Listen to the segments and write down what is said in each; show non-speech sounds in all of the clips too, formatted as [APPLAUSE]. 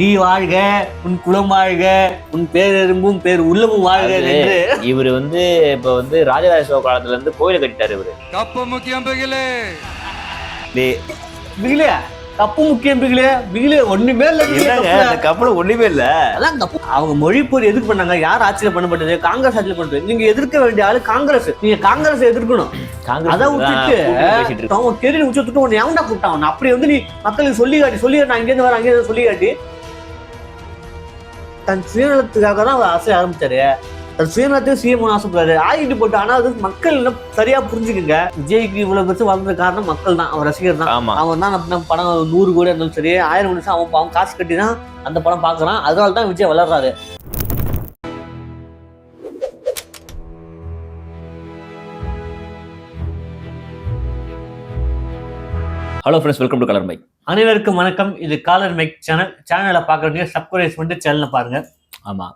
நீ வாழ்க உன் குலம் வாழ்க உன் பேரெரும்பும் பேர் உள்ளமும் வாழ்க என்று. இவர் வந்து இப்ப வந்து ராஜராஜ சோழ காலத்துல இருந்து கோயிலை கட்டிட்டாரு இவரு. கப்பு முக்கியம் பிகிலே. பிகிலே? தப்பு முக்கியம் பிகிலே? பிகிலே ஒண்ணுமே இல்ல என்னங்க. அந்த கப்பல ஒண்ணுமே இல்ல. அதான் தப்பு அவங்க மொழி போர் எதுக்கு பண்ணாங்க? யார் ஆட்சியில பண்ணப்பட்டது? காங்கிரஸ் ஆட்சியில பண்ணது நீங்க எதிர்க்க வேண்டிய ஆளு காங்கிரஸ். நீங்க காங்கிரஸ் எதிர்க்கணும். காங்கிரஸ் அதான் தான் விட்டுட்டு. அவன் கெரியர் உச்சி விட்டுட்டு உன்னை எவன்டா கூப்பிட்டான்? உன்னை அப்படி வந்து நீ மக்களுக்கு சொல்லி காட்டி சொல்லி நான் இங்கேருந்து வரேன் அங்கேருந்து சொல்லி காட்டி தன் சுயநலத்துக்காக தான் அவர் ஆசை ஆரம்பிச்சாரு. தன் சுயநலத்தையும் சிஎம் ஆசைப்படுறாரு ஆகிட்டு போட்டு ஆனா அது மக்கள் இன்னும் சரியா புரிஞ்சுக்குங்க. விஜய்க்கு இவ்வளவு பெருசு வளர்ந்த காரணம் மக்கள் தான். அவன் ரசிகர் தான். ஆமா. அவன் தான் நம்ம படம் நூறு கோடி இருந்தாலும் சரி ஆயிரம் கோடி அவன் அவன் காசு கட்டி தான் அந்த படம் பார்க்கறான். அதனால தான் Vijay வளர்றாரு. Hello friends welcome to colour mic அனைவருக்கும் வணக்கம். இது காலர் மைக் சேனல் சேனலை பார்க்குறவங்க சப்ஸ்கிரைப் பண்ணிட்டு சேனலை பாருங்க. ஆமா.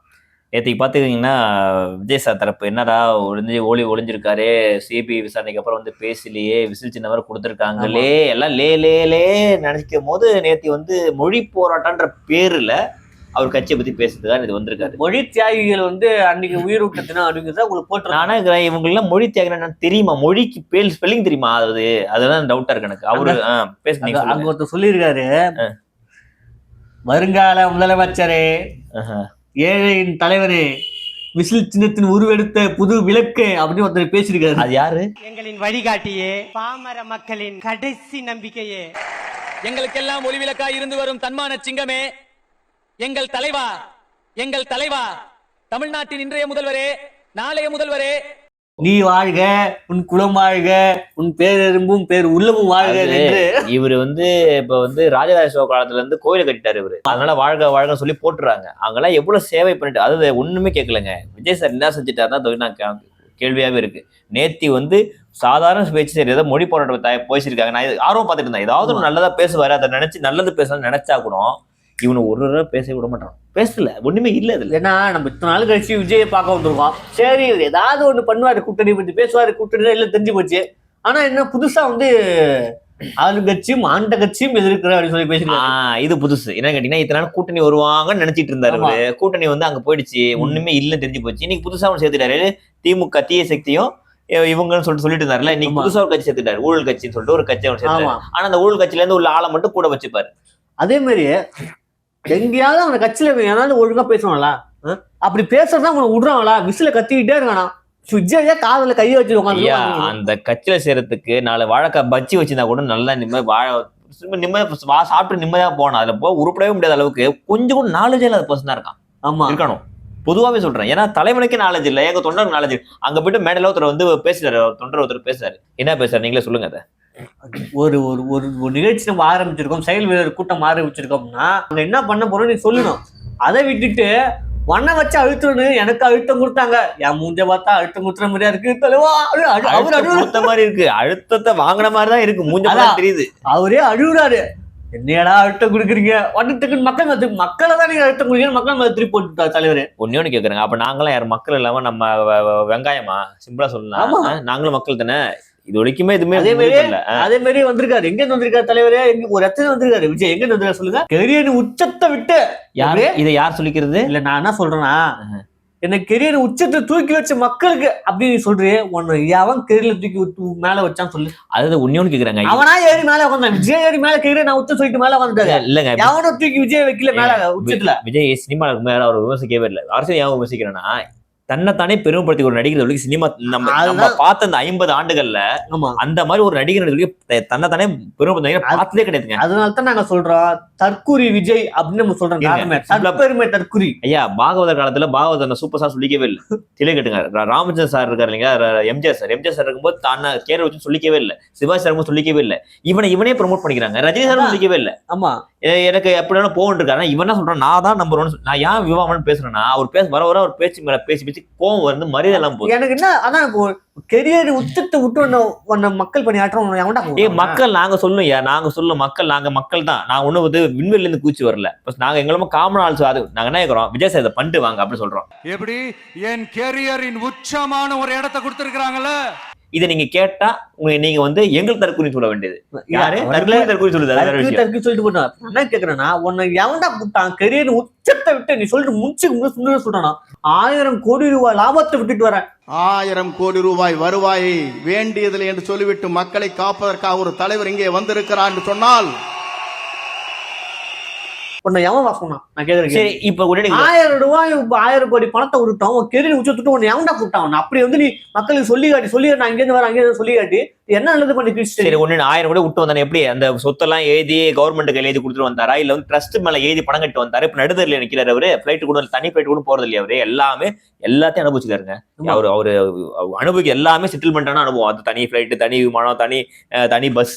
நேற்றுக்கு பார்த்துக்கிட்டிங்கன்னா விஜய் சார் தரப்பு என்னடா ஒளிஞ்சு ஒளி ஒளிஞ்சிருக்காரு? சிபி விசாரணைக்கு அப்புறம் வந்து பேசலையே விசில் சின்னவர் கொடுத்துருக்காங்களே எல்லாம் லே லே லே நினைக்கும் போது நேற்று வந்து மொழி போராட்டம்ன்ற பேர்ல அவர் கட்சியை பத்தி பேசுறதுக்காக இது வந்திருக்காரு. மொழி தியாகிகள் வந்து அன்னைக்கு உயிர் விட்டதுன்னா அப்படிங்கிறத உங்களுக்கு போட்டு நானே இவங்க எல்லாம் மொழி தியாகம் என்னன்னு தெரியுமா? மொழிக்கு பேல் ஸ்பெல்லிங் தெரியுமா? அது அதுதான் டவுட்டா இருக்கு எனக்கு. அவரு ஆ, பேசு நீங்க அங்க. ஒருத்தர் சொல்லியிருக்காரு. வருங்கால முதலமைச்சரே. ஏழையின் தலைவரே விசில் சின்னத்தின் உருவெடுத்த புது விளக்கு அப்படின்னு ஒருத்தர் பேசியிருக்காரு. அது யாரு? எங்களின் வழிகாட்டியே பாமர மக்களின் கடைசி நம்பிக்கையே. எங்களுக்கெல்லாம் ஒளிவிளக்காய் இருந்து வரும் தன்மான சிங்கமே எங்கள் தலைவா எங்கள் தலைவா தமிழ்நாட்டின் இன்றைய முதல்வரே நாளைய முதல்வரே. நீ வாழ்க உன் குலம் வாழ்க உன் பேரெரும்பும் பேர் உள்ளமும் வாழ்க அது என்று. இவர் வந்து இப்ப வந்து ராஜராஜ சோழ காலத்துல இருந்து கோயிலை கட்டிட்டாரு இவரு. அதனால வாழ்க வாழ்க சொல்லி போட்டுறாங்க. அவங்கெல்லாம் எவ்வளவு சேவை பண்ணிட்டு அதாவது ஒண்ணுமே கேட்கலங்க. விஜய் சார் என்ன செஞ்சுட்டாருன்னா அது நான் கே- கேள்வியாவே இருக்கு. நேத்தி வந்து சாதாரண பேச்சு சரி ஏதோ மொழி போராட்டம் பேசியிருக்காங்க நான் ஆர்வம் பார்த்துட்டு இருந்தேன். ஏதாவது ஒரு நல்லதா பேசுவாரு அதை நினைச்சு நல்லது பேசணும்னு நினைச்சா கூட இவனு ஒரு தடவை பேச விட மாட்டான். பேசல ஒண்ணுமே இல்ல இதுல ஏன்னா நம்ம இத்தனை நாள் கழிச்சு விஜயை பார்க்க வந்திருக்கோம். சரி ஏதாவது ஒண்ணு பண்ணுவாரு கூட்டணி பத்தி பேசுவாரு கூட்டணி எல்லாம் தெரிஞ்சு போச்சு. ஆனா என்ன புதுசா வந்து ஆளுங்கட்சியும் ஆண்ட கட்சியும் எதிர்க்கிற அப்படின்னு சொல்லி ஆஹ் இது புதுசு. என்ன கேட்டீங்கன்னா இத்தனை நாள் கூட்டணி வருவாங்கன்னு நினைச்சிட்டு இருந்தாரு. கூட்டணி வந்து அங்க போயிடுச்சு. ஒண்ணுமே இல்லைன்னு தெரிஞ்சு போச்சு. இன்னைக்கு புதுசா ஒன்று சேர்த்துட்டாரு. திமுக தீய சக்தியும் இவங்கன்னு சொல்லிட்டு சொல்லிட்டு இருந்தாருல இன்னைக்கு. புதுசா ஒரு கட்சி சேர்த்துட்டாரு. ஊழல் கட்சின்னு சொல்லிட்டு ஒரு கட்சி அவன் சேர்த்தாரு ஆனா அந்த ஊழல் கட்சியில இருந்து உள்ள ஆளை மட்டும் கூட வச்சுப்பாரு. அதே மாதிரி எங்கேயாவது அவன கட்சியில ஏதாவது ஒழுங்கா பேசுவாங்களா? அப்படி பேசுறதா அவனை விடுறாங்களா விசில கத்திக்கிட்டே இருக்கானா? விஜயா காதுல கைய வச்சு உட்காந்து அந்த கட்சியில சேர்றதுக்கு நாலு வாழைக்காய் பச்சி வச்சிருந்தா கூட நல்லா நிம்மதி வாழ சும்மா நிம்மதி வா சாப்பிட்டு நிம்மதியா போனா அதுல போ உருப்படவே முடியாத அளவுக்கு கொஞ்சம் கூட நாலேஜ் இல்லாத பர்சனா இருக்கான். ஆமா. இருக்கணும். பொதுவாவே சொல்றேன். ஏன்னா தலைவனுக்கே நாலேஜ் இல்ல எங்க தொண்டருக்கு நாலேஜ் அங்க போயிட்டு மேடையில ஒருத்தர் வந்து பேசுறாரு தொண்டர் ஒருத்தர் பேசுறாரு. என்ன பேசுறாரு? நீங்களே சொல்லுங்க அதை. ஒரு ஒரு ஒரு ஒரு நிகழ்ச்சி நம்ம ஆரம்பிச்சிருக்கோம் செயல் வீரர் கூட்டம் ஆரம்பிச்சிருக்கோம்னா அங்க என்ன பண்ண போறோம் நீ சொல்லணும். அதை விட்டுட்டு வண்ண வச்சு அழுத்தணும் எனக்கு அழுத்தம் கொடுத்தாங்க. என் மூஞ்ச பார்த்தா அழுத்தம் கொடுத்துற மாதிரியா இருக்கு தலைவா? அவர் அழுத்தம் அழு கொடுத்த மாதிரி இருக்கு. அழுத்தத்தை வாங்கின மாதிரி தான் இருக்கு. மூஞ்ச. தெரியுது. அவரே அழுகுறாரு. என்னடா அழுத்தம் கொடுக்குறீங்க? வண்ணத்துக்கு மக்கள் மத்து மக்களை தான் நீங்க அழுத்தம் கொடுக்குறீங்க மக்கள் மத திருப்பி போட்டுட்டார் தலைவர்? ஒன்னே ஒண்ணு கேக்குறாங்க. அப்ப நாங்களாம் யார்? மக்கள் இல்லாம நம்ம வெங்காயமா? சிம்பிளா சொல்லலாம் நாங்களும் மக்கள் தானே? இது வரைக்குமே எதுவுமே அதே மாதிரி- அதே மாதிரி வந்திருக்காரு. எங்க வந்திருக்காரு தலைவரே? எங்க ஒரு இடத்துல வந்திருக்காரு? விஜய் எங்க வந்திருக்காரு சொல்லுங்க. கெரியர் உச்சத்தை விட்டு. யாரு இதை யார் சொல்லிக்கிறது? இல்ல நான் என்ன சொல்றேன்னா என்ன கெரியர் உச்சத்தை தூக்கி வச்ச மக்களுக்கு அப்படின்னு சொல்றியே உன்னை அவன் கெரியர்ல தூக்கி மேல வச்சான்னு சொல்லு. அதாவது ஒன்னே ஒண்ணு கேக்குறாங்க. அவனா ஏறி மேல உட்காந்தான் விஜய் ஏறி மேல கெரியர் நான் உச்ச சொல்லிட்டு மேல வந்துட்டாரு இல்லங்க. எவனும் தூக்கி விஜய் வைக்கல மேல உச்சத்துல. விஜய் சினிமா இருக்கும்போது அவர் விமர்சிக்கவே இல்லை. அரசியல் ஏன் விமர்சிக்கிறேன்னா தன்னைத்தானே பெருமைப்படுத்தி ஒரு நடிகர் வரைக்கும் சினிமா நம்ம நம்ம. பார்த்த அந்த ஐம்பது ஆண்டுகள்ல அந்த மாதிரி ஒரு நடிகர் வரைக்கும் தன்னைத்தானே பெருமைப்படுத்தி பார்த்ததே கிடையாதுங்க. அதனால தான் நாங்க சொல்றோம் தற்குறி விஜய் அப்படின்னு நம்ம சொல்றோம் தற்பெருமை தற்குறி. ஐயா பாகவதர் காலத்துல பாகவதர் அந்த சூப்பர் ஸ்டார் சொல்லிக்கவே இல்லை. தெளிய கேட்டுங்க. ராமச்சந்திரன் சார் இருக்காரு இல்லைங்க ர- எம்ஜிஆர் சார் எம்ஜிஆர் சார் இருக்கும்போது தானே கேர வச்சு சொல்லிக்கவே இல்லை. சிவாஜி சார் சொல்லிக்கவே இல்லை. இவனை இவனே ப்ரோமோட் பண்ணிக்கிறாங்க. ரஜினி சார். சொல்லிக்கவே இல்லை. ஆமா. எனக்கு எப்படி வேணா போகணும் இருக்காரு இவன் என்ன சொல்றான்? நான் தான் நம்பர் ஒன் நான் ஏன் விவாமன் பேசுறேன்னா அவர் பேச வர வர அவர் பேச்சு மேல பேசி பேசி கோவம் வந்து மரியாதை எல்லாம் போகுது. எனக்கு என்ன அதான் கெரியர் உச்சத்தை விட்டு உன்னை உன்னை மக்கள் பணி ஆற்றம் எவன்டா ஏ? மக்கள் நாங்க சொல்லும் யா நாங்க சொல்லும் மக்கள் நாங்க மக்கள் தான். நான் ஒண்ணு வந்து விண்வெளில இருந்து கூச்சி வரல. நாங்க எங்களுமே காமன் ஆல்சோ அது நாங்க என்ன கேக்குறோம்? விஜய் சார் இதை பண்ணிட்டு வாங்க அப்படின்னு சொல்றோம். எப்படி? என் கேரியரின் உச்சமான ஒரு இடத்தை கொடுத்திருக்கிறாங்கல்ல? இதை நீங்க கேட்டா உங்க நீங்க வந்து எங்களுக்கு தற்கொலை சொல்ல வேண்டியது. யாரு? தற்கொலை தற்கொலை சொல்லுது தர்க்கு சொல்லிட்டு என்ன கேக்குறேன்னா உன்னை எவன்டா கூப்பிட்டான்? கெரியர் உச்சத்தை விட்டு நீ சொல்லிட்டு முடிச்சு சுந்தர சொல்றானா? ஆயிரம் கோடி ரூபாய் லாபத்தை விட்டுட்டு வரேன் ஆயிரம் கோடி ரூபாய் வருவாயை வேண்டியதில்லை என்று சொல்லிவிட்டு மக்களை காப்பதற்காக ஒரு தலைவர் இங்கே வந்திருக்கிறார் என்று சொன்னால் உன்னை எவன் வா சொன்னான்? நான் கேக்குறேன் சரி இப்ப உடனே ஆயிரம் ரூபாய் ஆயிரம் கோடி பணத்தை விட்டுட்டோம் உன் கெரியர் உச்சத்துட்டு உன்னை எவன்டா கூப்பிட்டான்? அப்படி வந்து நீ மக்களுக்கு சொல்லி காட்டி சொல்லி நான் இங்க இருந்து வரேன் அங்க சொல்லி காட்டி என்ன நல்லது பண்ணி சரி கிறிஸ்டி ஒண்ணு ஆயிரம் கூட விட்டு வந்தானே எப்படி? அந்த சொத்தெல்லாம் எழுதி கவர்மெண்ட்டுக்கு எழுதி கொடுத்துட்டு வந்தாரா? இல்ல வந்து ட்ரஸ்ட் மேல எழுதி பணம் கட்டி வந்தாரு? இப்ப நடுதரில் நிக்கிறாரு அவரு? பிளைட் கூட தனி பிளைட் கூட போறது இல்லையா அவரு? எல்லாமே எல்லாத்தையும் அனுபவிச்சுக்காருங்க. அவரு அவரு அனுபவிக்க எல்லாமே செட்டில்மெண்டான அனுபவம். அது தனி பிளைட் தனி விமானம் தனி தனி பஸ்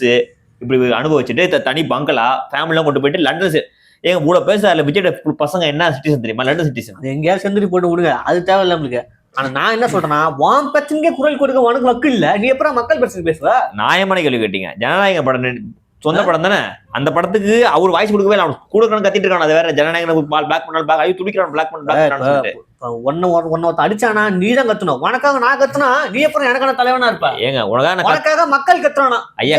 இப்படி அனுபவிச்சுட்டு தனி பங்களா ஃபேமிலிலாம் கொண்டு போயிட்டு லண்டன் சி- ஏங்க இவ்வளவு பேசுறாரு விஜயோட பசங்க என்ன சிட்டிசன் தெரியுமா? லண்டன் சிட்டிசன் எங்கேயாவது செந்திரி போட்டு விடுங்க. அது தேவையில்ல நம்மளுக்கு. ஆனா நான் என்ன சொல்றேன்னா உன் பிரச்சனைக்கே குரல் கொடுக்க உனக்கு வக்கு இல்ல. நீ எப்பறம் மக்கள் பிரச்சனை பேசுவ? நியாயமான கேள்வி கேட்டீங்க? ஜனநாயக படம் சொந்த படம் தானே? அந்த படத்துக்கு அவர் வாய்ஸ் கொடுக்கவே இல்லை. அவன் கூட கத்திட்டு இருக்கான் அது வேற ஜனநாயகம் பிளாக் பண்ணால் பிளாக் ஐயோ துடிக்கிறான் பிளாக் பண்ண பிளாக் ஒன்னு ஒன்னு அடிச்சானா நீ தான் கத்தணும். உனக்காக நான் கத்துனா நீ அப்புறம் எனக்கான தலைவனா இருப்ப. ஏங்க உனக்காக நான் உனக்காக மக்கள் கத்துறானா. ஐயா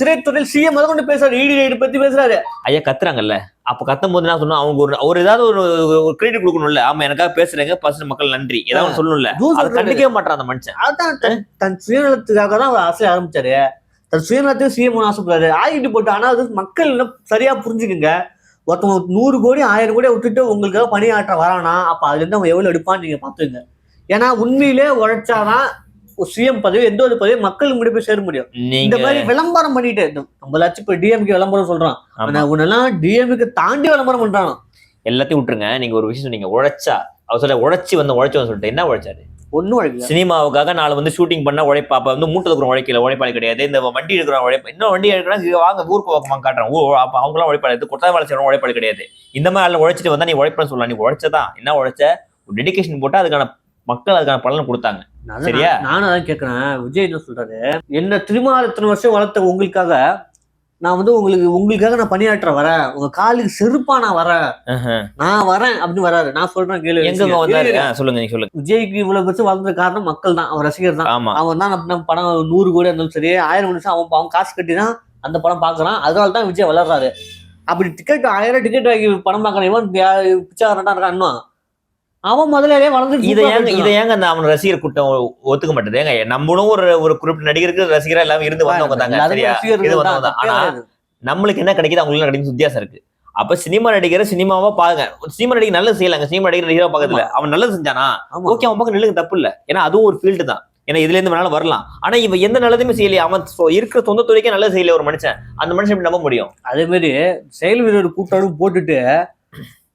திரைத்துறையில் சிஎம் முத கொண்டு பேசுறாரு இடி ரைடு பத்தி பேசுறாரு. ஐயா கத்துறாங்கல்ல? அப்ப கத்தும் போது என்ன சொன்னா அவங்க ஒரு ஒரு ஏதாவது ஒரு ஒரு கிரெடிட் கொடுக்கணும்ல? ஆமா எனக்காக பேசுறேங்க. பர்சன்ட் மக்கள் நன்றி. ஏதாவது சொல்லணும்ல? அது. கண்டிக்கவே மாட்டான் அந்த மனுஷன். அதான் தன் சுயநலத்துக்காக தான் அவர் அரசியல் ஆரம்பிச்சாரு. சுயநலத்துக்கு சிஎம் ஆசைப்படுறாரு ஆகிட்டு போட்டு ஆனா அது மக்கள் இன்னும் சரியா புரிஞ்சுக்குங்க. ஒருத்தவங்க நூறு கோடி ஆயிரம் கோடி விட்டுட்டு உங்களுக்காக பணியாற்ற வரானா அப்ப அதுல இருந்து அவன் எவ்வளவு எடுப்பான்னு நீங்க பாத்துங்க ஏன்னா உண்மையிலே உழைச்சாதான் சிஎம் பதவி எந்த ஒரு பதவி மக்கள் முடி போய் சேர முடியும். இந்த மாதிரி விளம்பரம் பண்ணிட்டு நம்மளாச்சும் இப்ப டிஎம்கே விளம்பரம் சொல்றான். ஆனா உன்னெல்லாம் டிஎம்கே தாண்டி விளம்பரம் பண்றான்? எல்லாத்தையும் விட்டுருங்க. நீங்க ஒரு விஷயம் சொன்னீங்க உழைச்சா. அவர் சொல்ல உழைச்சி வந்து உழைச்சவன் சொல்லிட்டு என்ன உழைச்சாரு? ஒண்ணும் உழைக்கல சினிமாவுக்காக நாளை வந்து ஷூட்டிங் பண்ணா உழைப்பா. அப்ப வந்து மூட்டை இருக்கிற உழைக்கல உழைப்பாளி கிடையாது. இந்த வண்டி எடுக்கிற உழைப்பு இன்னும் வண்டி எடுக்கிறா வாங்க ஊருக்கு பக்கமா காட்டுறேன். ஓ அப்ப அவங்களாம் உழைப்பாளி. இது கொட்டா வேலை செய்யறவங்க உழைப்பாளி கிடையாது. இந்த மாதிரி ஆளு உழைச்சிட்டு வந்தா நீ உழைப்பேன்னு சொல்லலாம். நீ உழைச்சதான் என்ன உழைச்ச? ஒரு டெடிகேஷன் போட்டா அதுக்கான மக்கள் அதுக்கான பலன் கொடுத்தாங்க. சரியா? நான் நானும் அதான் கேட்கறேன் விஜய் என்ன சொல்றாரு? என்ன திரும்ப இத்தனை வருஷம் வளர்த்த உங்களுக்காக நான் வந்து உங்களுக்கு உங்களுக்காக நான் பணியாற்ற வரேன். உங்க காலுக்கு செருப்பா நான் வரேன். நான் வரேன் அப்படின்னு வராரு. நான் சொல்றேன் கேளு. எங்க வந்தாரு? சொல்லுங்க நீங்க சொல்லுங்க. விஜய்க்கு இவ்வளவு பெருசு வளர்ந்த காரணம் மக்கள் தான். அவன் ரசிகர் தான். அவன் தான் நம்ம படம் நூறு கோடி இருந்தாலும் சரி ஆயிரம் நிமிஷம் அவன் அவன் காசு கட்டி தான் அந்த படம் பாக்குறான் அதனால தான் விஜய் வளர்றாரு. அப்படி டிக்கெட் ஆயிரம் டிக்கெட் வாங்கி படம் பாக்குறான் இவன் யா- பிச்சைக்காரன்டா இருக்கான் இன்னும். அவன் முதலே வளர்ந்து இதை ஏங்க இதை ஏங்க அந்த அவன் ரசிகர் கூட்டம் ஒத்துக்க மாட்டேது ஏங்க நம்மளும் ஒரு ஒரு குறிப்பிட்ட நடிகருக்கு ரசிகரா எல்லாம் இருந்து வந்தவங்க தாங்க சரியா? இது வந்தவங்க தான். ஆனா நம்மளுக்கு என்ன கிடைக்குது அவங்களுக்கு என்ன கிடைக்குது வித்தியாசம் இருக்கு. அப்ப சினிமா நடிகரை சினிமாவா பாருங்க. சினிமா நடிகர் நல்லது செய்யலாங்க. சினிமா நடிகர் ஹீரோ பக்கத்துல அவன் நல்லது செஞ்சானா? ஓகே அவன் பக்கம் நில்லுங்க தப்பு இல்ல. ஏன்னா அதுவும் ஒரு ஃபீல்டு தான். ஏன்னா இதுல இருந்து வேணாலும் வரலாம். ஆனா இவன் எந்த நல்லதுமே செய்யலையே. அவன் சொ- இருக்கிற சொந்த துறைக்கே நல்லது செய்யல ஒரு மனுஷன். அந்த மனுஷன் நம்ப முடியும்? அதே மாதிரி செயல் வீரர் கூட்டம் போட்டுட்டு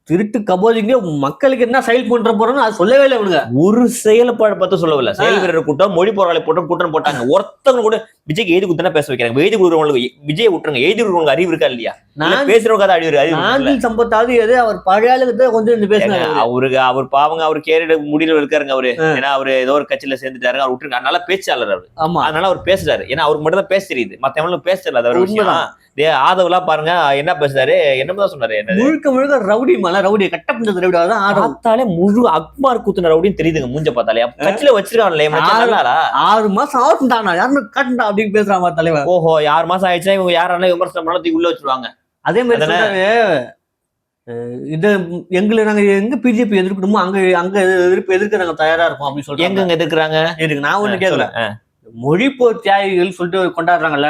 திருட்டு கபோதிங்க மக்களுக்கு என்ன செயல் பண்ற போறோம்னு அது சொல்லவே இல்லை இவனுங்க. ஒரு செயல்பாடு பார்த்து சொல்லவில்லை. செயல் வீரர் கூட்டம் மொழி போராளி கூட்டம் கூட்டம் போட்டாங்க. ஒருத்தவங்க கூட விஜய்க்கு எழுதி கொடுத்தா பேச வைக்கிறாங்க. எழுதி கொடுக்குறவங்களுக்கு விஜய் விட்டுருங்க. எழுதி கொடுக்குறவங்க அறிவு இருக்கா இல்லையா? இல்ல நான் பேசுறவங்க அதை அறிவு அறிவு? நாஞ்சில் சம்பத்தாவது எது? அவர் பழைய கொஞ்சம் ஏங்க, பேசினாரு அவருக்கு அவர் பாவங்க அவர் கேரிட முடியல இருக்காருங்க அவரு. ஏன்னா அவரு ஏதோ ஒரு கட்சியில சேர்ந்துட்டாரு அவர் விட்டுருங்க. அதனால பேச்சாளர் அவரு. ஆமா. அதனால அவர் பேசுறாரு. ஏன்னா அவருக்கு மட்டும் தான் பேச தெரியுது. மத்தவங்களுக்கு பேச தெரியல அது ஒரு விஷயம். டே ஆதவெல்லாம் பாருங்க என்ன பேசுறாரு? என்னதான் சொன்னாரு என்ன முழுக்க முழுக்க ரவுடி மலை ரவுடி கட்ட பஞ்சத்து ரவுடி தான் பார்த்தாலே முழு அக்மார் குத்துன ரவுடின்னு தெரியுதுங்க மூஞ்ச பார்த்தாலே. கட்சியில வச்சிருக்கான்ல ஆறு- மாசம் ஆகும்டாண்ணா யாருன்னு காட்டுண்டா அப்படின்னு பேசுறான் பாரு தலைவர் ஓஹோ ஆறு மாசம் ஆயிடுச்சா இவங்க யாரெல்லாம் விமர்சனம் பண்ண தூக்கி உள்ள வச்சிருவாங்க. அதே மாதிரி இது எங்களை நாங்க எங்க பிஜேபி எதிர்க்கணுமோ அங்க அங்க எதிர்ப்பு எதிர்க்க நாங்க தயாரா இருக்கோம் அப்படின்னு சொல்றாங்க. எங்கங்க எதிர்க்கிறாங்க? இருக்கு நான் ஒண்ணு கேட்கல ஆ, மொழிப்போர் தியாகிகள் சொல்லிட்டு கொண்டாடுறாங்கல்ல.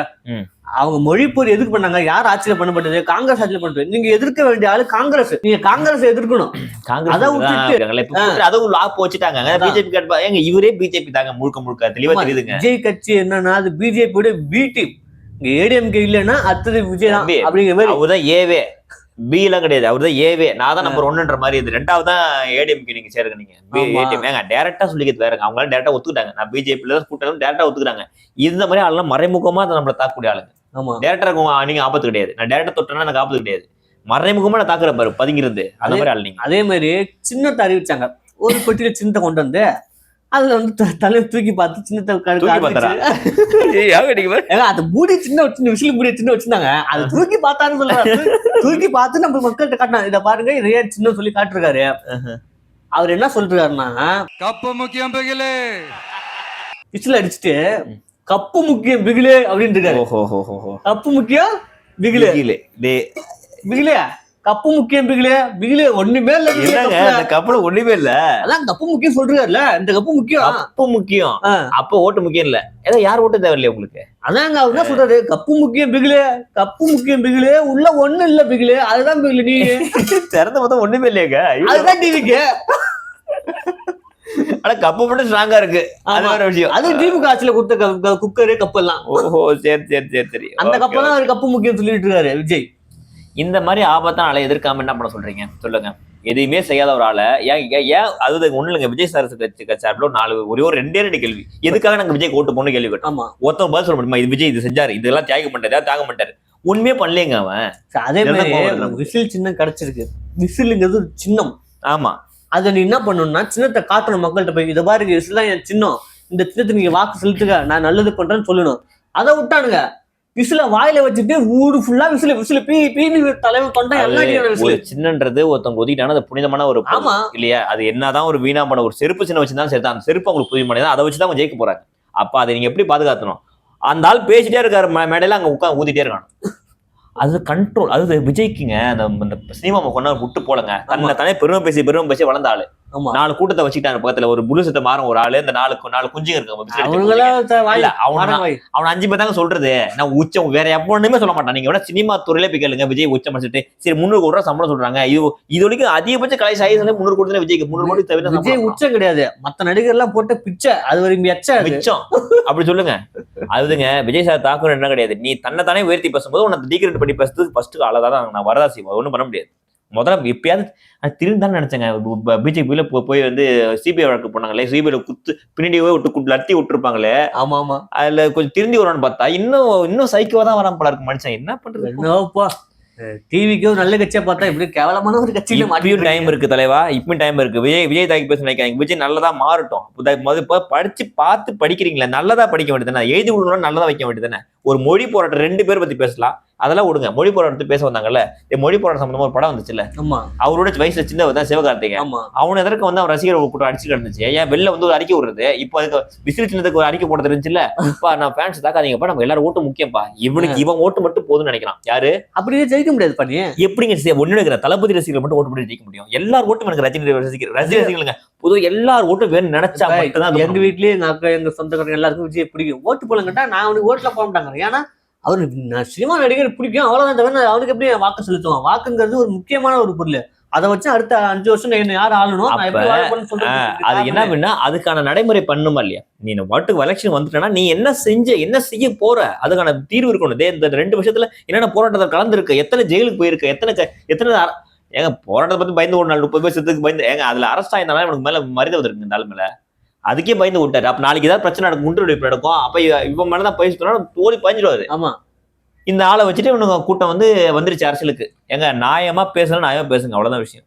அவங்க மொழிப்போர் எதுக்கு பண்ணாங்க? யார் ஆட்சியில பண்ணப்பட்டது? காங்கிரஸ் ஆட்சியில பண்ணது நீங்க எதிர்க்க வேண்டிய ஆளு காங்கிரஸ். நீங்க காங்கிரஸ் எதிர்க்கணும். காங்கிரஸ் அதை தான் வச்சுட்டாங்க அதான். பிஜேபி ஏங்க இவரே பிஜேபி தாங்க முழுக்க முழுக்க. தெளிவா தெரியுதுங்க. விஜய் கட்சி என்னன்னா அது பிஜேபியோட பி டீம் இங்க ஏடிஎம்கே இல்லைன்னா அடுத்தது விஜய் தான் அப்படிங்கிற மாதிரி. அவர்தான் ஏவே பி எல்லாம் கிடையாது. அவர்தான் ஏவே நான் தான் நம்பர் ஒன்னுன்ற மாதிரி இது ரெண்டாவது தான் ஏடிஎம்கே நீங்க சேருங்க நீங்க. ஏடிஎம் ஏங்க டேரக்டா சொல்லிக்கிறது வேறங்க அவங்களால டேரக்டா ஒத்துக்கிட்டாங்க. நான் பிஜேபியில தான் கூட்டம் டேரக்டா ஒத்துக்கிறாங்க இந்த மாதிரி ஆளுலாம் மறைமுகமா அதை நம்மள தாக்கக்கூடிய ஆளுங்க. ஆமா. டேரக்டா நீங்க ஆபத்து கிடையாது. நான் டேரக்டா தொட்டேன்னா எனக்கு ஆபத்து கிடையாது. மறைமுகமா நான் தாக்குற பாரு பதுங்கிறது. அந்த மாதிரி ஆள் நீங்க. அதே மாதிரி சின்னத்தை அறிவிச்சாங்க. ஒரு பெட்டியில சின்னத்தை கொண்டு வந்து அதுல வந்து த- தலையை தூக்கி பார்த்து சின்னத்தை க- தூக்கி காமிச்சு. பார்த்தாரா? [LAUGHS] ஏங்க அந்த மூடி சின்ன சின்ன விசில் மூடி சின்ன வச்சிருந்தாங்க. அதை தூக்கி பார்த்தாருன்னு சொல்றாரு தூக்கி பார்த்து நம்ம மக்கள்கிட்ட காட்டினா இத பாருங்க இதையே சின்ன சொல்லி காட்டுருக்காரு. அவர் என்ன சொல்றாருன்னா கப்பு முக்கியம் பகிலே. விசில் அடிச்சுட்டு கப்பு முக்கியம் பிகிலே அப்படின்னு இருக்காரு. கப்பு முக்கியம் பிகிலே பிகிலே. டேய், பிகிலே கப்பு முக்கியம் பிகிலே பிகிலே ஒண்ணுமே இல்ல என்னங்க கப்புல. அந்த கப்பல ஒண்ணுமே இல்ல? அதான் கப்பு முக்கியம் சொல்றாருல இந்த கப்பு முக்கியம். கப்பு முக்கியம். அப்ப ஓட்டு முக்கியம் இல்ல. ஏதோ யார் ஓட்டு தேவையில்லையா உங்களுக்கு? அதாங்க அவர் என்ன சொல்றாரு கப்பு முக்கியம் பிகிலே கப்பு முக்கியம் பிகிலே உள்ள ஒண்ணு இல்ல பிகிலே அதுதான் பிகிலே நீ. [LAUGHS] திறந்த பார்த்தா ஒண்ணுமே இல்லையாங்க. அதுதான் டிவிக்கு ஆனா கப்பு மட்டும் ஸ்ட்ராங்கா இருக்கு. அது. வேற விஷயம். அது திமுக ஆட்சியில கொடுத்த குக்கரு கப்பு எல்லாம். ஓஹோ சரி சரி சரி சரி. அந்த கப்பல் தான் அவர் கப்பு முக்கியம் சொல்லிட்டு இருக்காரு விஜய். இந்த மாதிரி ஆபத்தான ஆளை எதிர்க்காம என்ன பண்ண சொல்றீங்க? சொல்லுங்க. எதையுமே செய்யாத ஒரு ஆளை. ஏன் ஏன் அது ஒண்ணு இல்லைங்க. விஜய் சார் கட்சி சார்பில் நாலு ஒரே ஒரு ரெண்டே ரெண்டு கேள்வி. எதுக்காக நாங்க விஜய் ஓட்டு போன கேள்வி கேட்டோம் ஒருத்தன் பதில் சொல்ல முடியுமா? இது விஜய் இது செஞ்சாரு. இதெல்லாம் தியாகம் பண்ணிட்டாரு தியாகம் பண்ணிட்டாரு. உண்மையே பண்ணலைங்க அவன். அதே மாதிரி? விசில் சின்னம் கிடைச்சிருக்கு. விசிலுங்கிறது சின்னம். ஆமா. அதை நீ என்ன பண்ணணும்னா சின்னத்தை காட்டணும் மக்கள்கிட்ட போய் இதை பாருங்க தான் என் சின்னம். இந்த சின்னத்தை நீங்க வாக்கு செலுத்துங்க நான் நல்லது பண்றேன்னு சொல்லணும். அதை விட்டானுங்க. விசில வாயில வச்சுட்டு ஊரு ஃபுல்லா விசில விசில பீ பீனி தலைவர் தொண்டை எல்லாம் சின்னன்றது ஒருத்தவங்க ஒதுக்கிட்டான அது புனிதமான ஒரு. ஆமா. இல்லையா? அது என்னதான் ஒரு வீணா போன ஒரு செருப்பு சின்ன வச்சுதான் சரி அந்த செருப்பு அவங்களுக்கு புரிய தான் அதை வச்சு தான் அவங்க ஜெயிக்க போறாங்க. அப்ப அதை நீங்க எப்படி பாதுகாத்தணும்? அந்த ஆள் பேசிட்டே இருக்காரு மேடையில அங்க உட்காந்து ஊதிட்டே இருக்கான். அது கண்ட்ரோல் அது விஜய்க்குங்க அந்த சினிமா கொண்டாட விட்டு போலங்க. தன்னை தானே பெருமை பேசி பெருமை பேசி வளர்ந்த ஆளு. நாலு கூட்டத்தை வச்சுக்கிட்டாங்க பக்கத்துல. ஒரு புலு சத்த மாறும் ஒரு ஆளு இந்த நாலு நாலு குஞ்சுங்க இருக்கு அவன- வாடா அஞ்சு பேர் தாங்க சொல்றது. நான் உச்சம் வேற எப்பொண்ணுமே சொல்ல மாட்டான். நீங்க வேணா சினிமா துறையில போய் கேளுங்க விஜய் உச்சம் படிச்சுட்டு சரி முன்னூறு கோடி ரூபா சம்பளம் சொல்றாங்க. இது இது வரைக்கும் அதிகபட்ச கலை சாய் முன்னூறு கோடி விஜய்க்கு. முன்னூறு கோடி தவிர விஜய். உச்சம் கிடையாது. மத்த நடிகர் எல்லாம் போட்ட பிச்சை. அது வரைக்கும் எச்ச அது. மிச்சம். அப்படி சொல்லுங்க. அதுங்க விஜய் சார் தாக்கம் என்ன கிடையாது. நீ தன்னை தானே உயர்த்தி பேசும்போது உனக்கு டிகிரேட் பண்ணி பேசுறதுக்கு ஃபர்ஸ்ட் அழகா தான் நான் வரதா செய்வேன். ஒன்றும் பண்ண முடியாது. முதல்ல எப்பயாவது தான் நினைச்சேங்க. பிஜேபியில போய் வந்து சிபிஐ வழக்கு போனாங்களே சிபிஐல குத்து பின்னாடி விட்டு லத்தி விட்டுருப்பாங்களே. ஆமா ஆமா அதுல கொஞ்சம் திருந்தி வருவான்னு பார்த்தா இன்னும் இன்னும் சைக்கோவா தான் வரான் போல இருக்கு மனுஷன். என்ன பண்றது? என்னப்பா டிவிக்கு ஒரு நல்ல கட்சியா பார்த்தா இப்படி கேவலமான ஒரு கட்சியில இப்பயும் டைம் இருக்கு தலைவா. இப்பயும் டைம் இருக்கு. விஜய் விஜய் தாக்கி பேச நினைக்காங்க விஜய் நல்லதா மாறட்டும். புத- முத இப்ப படிச்சு பார்த்து படிக்கிறீங்களா. நல்லதா படிக்க வேண்டியதுதானே எழுதி விடணும் நல்லதா வைக்க வேண்டியதுதானே ஒரு மொழி போராட்டம் ரெண்டு பேர் பத்தி பேசலாம். அதெல்லாம் விடுங்க. மொழி போராட்டத்தை பேச வந்தாங்கல்ல? மொழி போராட்டம் சம்பந்தமா ஒரு படம் வந்துச்சுல்ல? அவரோட வயசுல சின்னவர் தான் சிவகார்த்திகேயன். ஆமா. அவன் எதற்கு வந்து அவன் ரசிகர் கூட்டம் அடிச்சு கிடந்துச்சு? ஏன்? வெளில வந்து ஒரு அறிக்கை விடுறது. இப்போ அதுக்கு விசில் சின்னத்துக்கு ஒரு அறிக்கை போடுறது இருந்துச்சுல்ல? இப்ப நான் ஃபேன்ஸ் தாக்காதீங்கப்பா. நம்ம எல்லாரும் ஓட்டு முக்கியம்ப்பா. இவனுக்கு இவன் ஓட்டு மட்டும் போதும்னு நினைக்கிறான். யாரு? அப்படியே ஜெயிக்க முடியாது பண்ணி எப்படிங்க இருக்கிற தளபதி ரசிகர்கள் மட்டும் ஓட்டு பண்ணி ஜெயிக்க முடியும். எல்லார் ஓட்டும் எனக்கு ரஜினி ரசிகர் ரஜினி ரசிகர்களுங்க. பொதுவாக எல்லார் ஓட்டும் வேணும் நினைச்சா மட்டும் தான் எங்க வீட்லயே எங்க அக்கா எங்க சொந்தக்காரங்க எல்லாருக்கும் விஜய் பிடிக்கும். ஓட்டு போலங்கட்டா நான் அவனுக்கு ஓட்டுல போட மாட்டாங்க ஏன்னா அவரு சினிமா நடிகர் பிடிக்கும். அவ்வளவுதான் தவிர அவனுக்கு எப்படி வாக்கு செலுத்துவான்? வாக்குங்கிறது ஒரு முக்கியமான ஒரு பொருள். அதை வச்சு அடுத்த அஞ்சு வருஷம் என்ன யார் ஆளணும்? அது என்ன அப்படின்னா அதுக்கான நடைமுறை பண்ணுமா இல்லையா? நீ வாட்டுக்கு எலெக்ஷன் வந்துட்டனா நீ என்ன செஞ்ச என்ன செய்ய போற? அதுக்கான தீர்வு இருக்கணும். இந்த ரெண்டு வருஷத்துல என்னென்ன போராட்டத்தில் கலந்துருக்க? எத்தனை ஜெயிலுக்கு போயிருக்க? எத்தனை எத்தனை ஏங்க போராட்டத்தை பத்தி பயந்து நாள் முப்பது பேர் செத்துக்கு பயந்து ஏங்க அதுல அரெஸ்ட் ஆயிருந்தாலும் இவனுக்கு மேல மரியாதை வந்துருக்கு இந்த மேல. அதுக்கே பயந்து விட்டாரு. அப்ப நாளைக்கு ஏதாவது பிரச்சனை நடக்கும் குண்டு வெடிப்பு நடக்கும் அப்ப இவ- இவன் மேலதான் பேசிட்டோம்னா தோழி பாஞ்சிடுவாரு ஆமா. இந்த ஆளை வச்சுட்டு இவனுங்க கூட்டம் வந்து வந்துருச்சு அரசியலுக்கு. ஏங்க நியாயமா பேசணும் நியாயமா பேசுங்க அவ்வளவுதான் விஷயம்.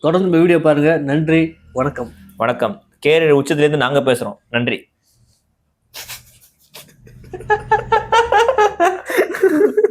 தொடர்ந்து வீடியோ பாருங்க. நன்றி வணக்கம். வணக்கம். கேரியர் உச்சத்திலேருந்து நாங்க பேசுறோம். நன்றி. [LAUGHS]